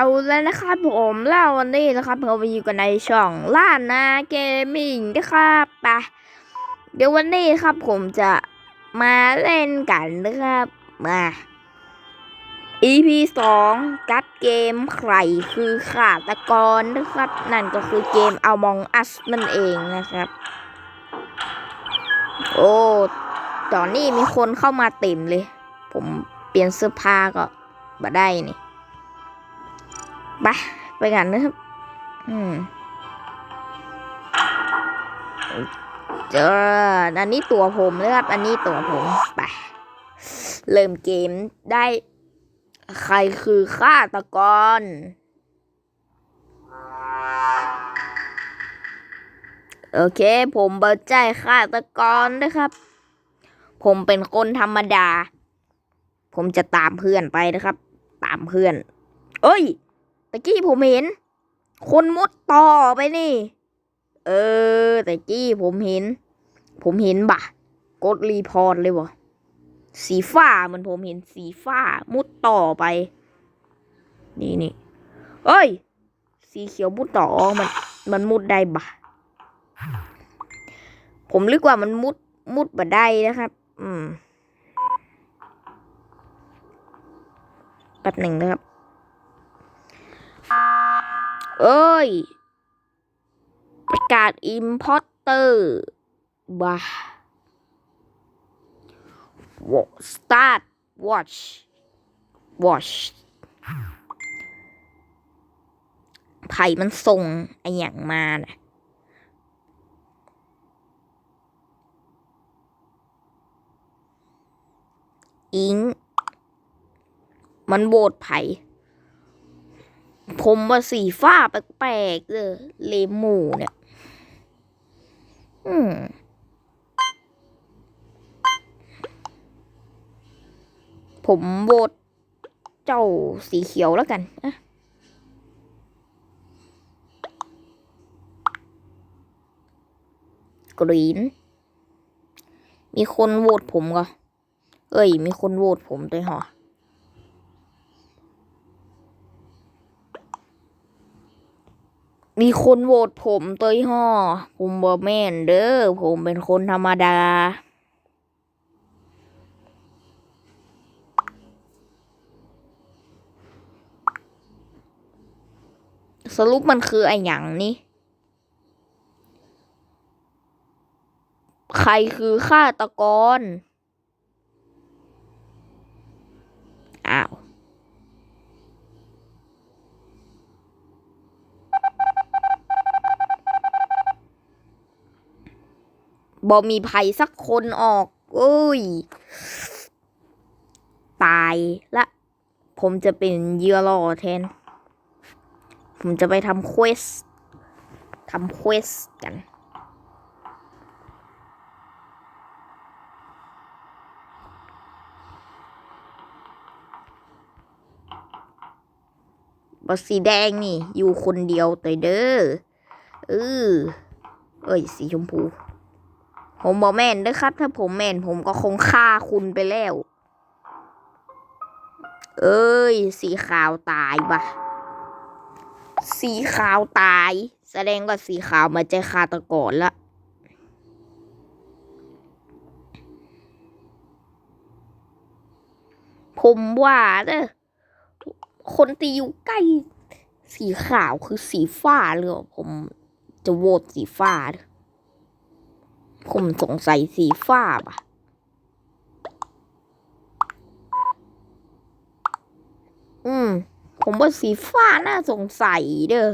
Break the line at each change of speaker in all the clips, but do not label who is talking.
เอาแล้วนะครับผมแล้ววันนี้นะครับเราไปอยู่กันในช่องล้านนาเกมมิ่งนะครับไปเดี๋ยววันนี้ครับผมจะมาเล่นกันนะครับมา EP สองกับเกมใครคือขาตกรนะครับ นั่นก็คือเกม Among Us นั่นเองนะครับ โอ้ตอนนี้มีคนเข้ามาเต็มเลย ผมเปลี่ยนเสื้อผ้าก็บ่ได้นี่ ไปไปกันนะครับ อืมเจออันนี้ตัวผมนะครับ อันนี้ตัวผม ไป เริ่มเกมได้ ใครคือฆาตกร โอเค ผมเบิร์ใจฆาตกรนะครับ ผมเป็นคนธรรมดา ผมจะตามเพื่อนไปนะครับ ตามเพื่อน เอ้ย กี้ผมเห็น คนมุดต่อไปนี่ เออแตะกี้ผมเห็น ผมเห็นบะกดรีพอร์ตเลยวะสีฟ้ามันผมเห็นสีฟ้ามุดต่อไป นี่นี่เอ้ย สีเขียวมุดต่อมัน มันมุดได้บะผมนึกว่ามันมุดมุดบ่ได้นะครับ อืมแป๊บหนึ่งนะครับ เอ้ย ประกาศอิมพอร์เตอร์บ้า start watch watch ไผ่มันส่งไออย่างมานะอิง มันโบดไผ่ ผมว่าสีฟ้าแปลกๆเลยเลมูเนี่ย อืมผมโบดเจ้าสีเขียวแล้วกันอะกรีน มีคนโหวตผมก็ เอ้ย มีคนโหวตผมด้วยเหรอ มีคนโหวตผมเตยห่อผมบอแม่นเด้อผมเป็นคนธรรมดา สรุปมันคือไอ้หยังนี่ ใครคือฆาตกร บอมีไผ่สักคนออกเอ้ย ตายละ ผมจะเป็นเยื่อล่อแทน ผมจะไปทำเควสทำเควสกันบสีแดงนี่ อยู่คนเดียวแต่เด้อเออเอ้ย สีชมพู ผมบอกแม่นเด้อครับ ถ้าผมแม่นผมก็คงฆ่าคุณไปแล้ว เอ้ย สีขาวตายปะสีขาวตาย แสดงว่าสีขาวมาเจอฆาตะกรละผมว่าเด้อคนที่อยู่ใกล้สีขาวคือสีฟ้าเลยผมจะโหวตสีฟ้าเด้อ ผมสงสัยสีฟ้าป่ะ อืม ผมว่าสีฟ้าน่าสงสัยเด้อ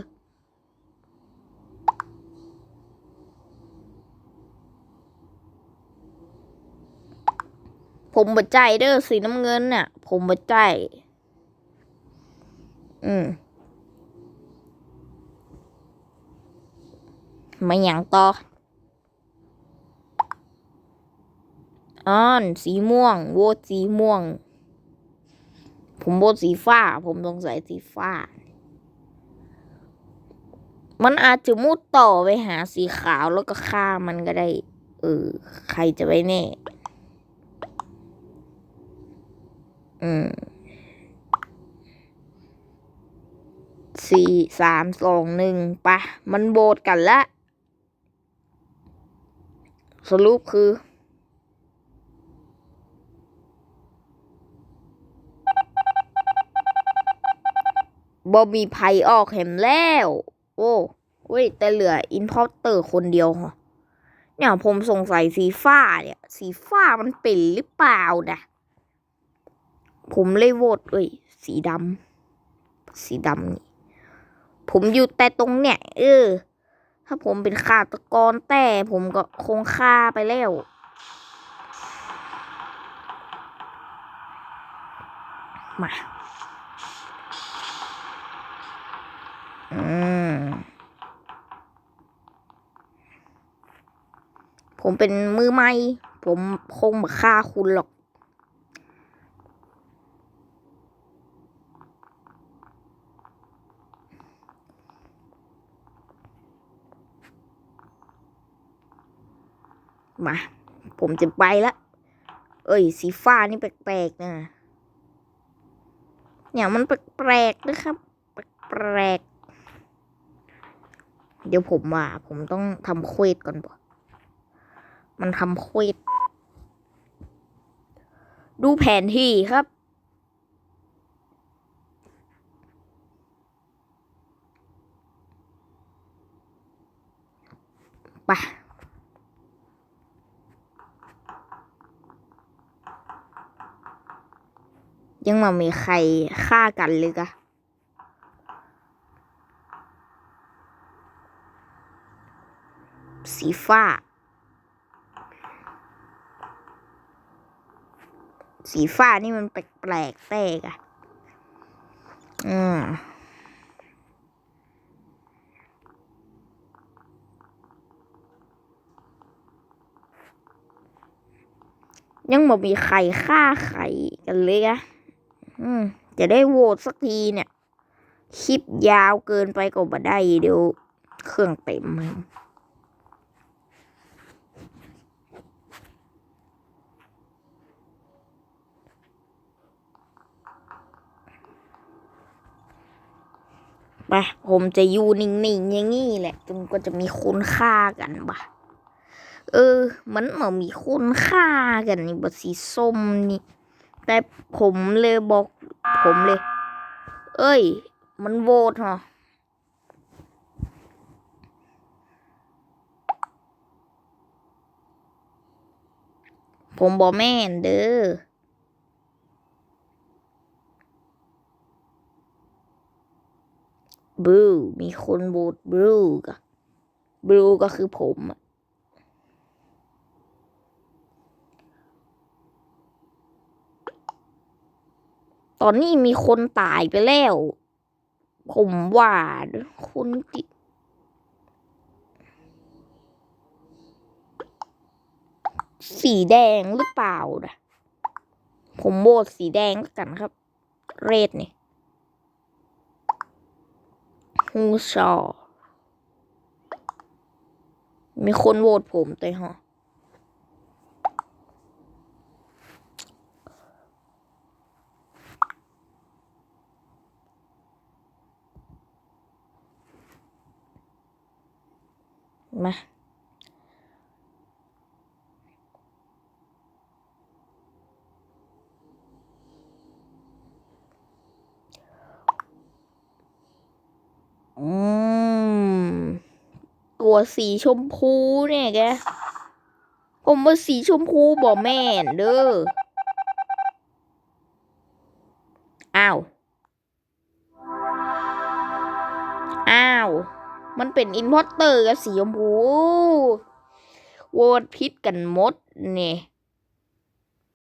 ผมบัดใจเด้อสีน้ำเงินน่ะ ผมบัดใจ อืมมาอย่างต่อ อ่อนสีม่วง โหวตสีม่วง ผมโบนสีฟ้า ผมสงสัยสีฟ้า มันอาจจะมุดต่อไปหาสีขาวแล้วก็ฆ่ามันก็ได้ เออ ใครจะไปแน่ อืมสี่สามสองหนึ่งปะ มันโบดกันละ สรุปคือ บอมีภัยออกเห็มแล้ว โอ้เว้ยแต่เหลืออินพอร์เตอร์คนเดียวเหรอเนี่ยผมสงสัยสีฟ้าเนี่ย สีฟ้ามันเป็นหรือเปล่านะผมเลยโหวตเอ้ย สีดำสีดำนี่ ผมอยู่แต่ตรงเนี่ย เออ ถ้าผมเป็นฆาตกรแต่ผมก็คงฆ่าไปแล้วมา อืม ผมเป็นมือใหม่ ผมคงมาฆ่าคุณหรอก มา ผมจะไปละ เอ้ย สีฟ้านี่แปลกๆนะเนี่ยมันแปลกๆนะครับ แปลกๆ เดี๋ยวผมว่า ผมต้องทำเควสก่อนบ่มันทำเควสดูแผนที่ครับไปยังมามีใครฆ่ากันเลยกะ สีฟ้า สีฟ้านี่มันแปลกๆแตกอะอืมยังบ่มีใครฆ่าใครกันเลยอะอืม จะได้โหวตสักทีเนี่ย คลิปยาวเกินไปก็บ่ได้เดี๋ยวเครื่องเต็ม ไปผมจะอยู่นิ่งๆอย่างงี้แหละจนก็จะมีคุณค่ากันปะเออ มันเหมือนมีคุณค่ากันนี่บสีส้มนี่ แต่ผมเลยบอก ผมเลย เอ้ย มันโหวตเหรอผมบอกแม่นเด้อ บลูมีคนโหวตบลูก็บลูก็คือผมอะตอนนี้มีคนตายไปแล้ว ผมว่าคนติดสีแดงหรือเปล่านะผมโหวตสีแดงกันครับ เรดนี่ ฮูชอมีคนโหวตผมแต่ฮะมา วสีชมพูเนี่ยแก ผมว่าสีชมพูบ่แม่นเด้อ อ้าว อ้าว มันเป็นอินพอร์เตอร์กับสีชมพู โหวตพิษกันหมดเนี่ย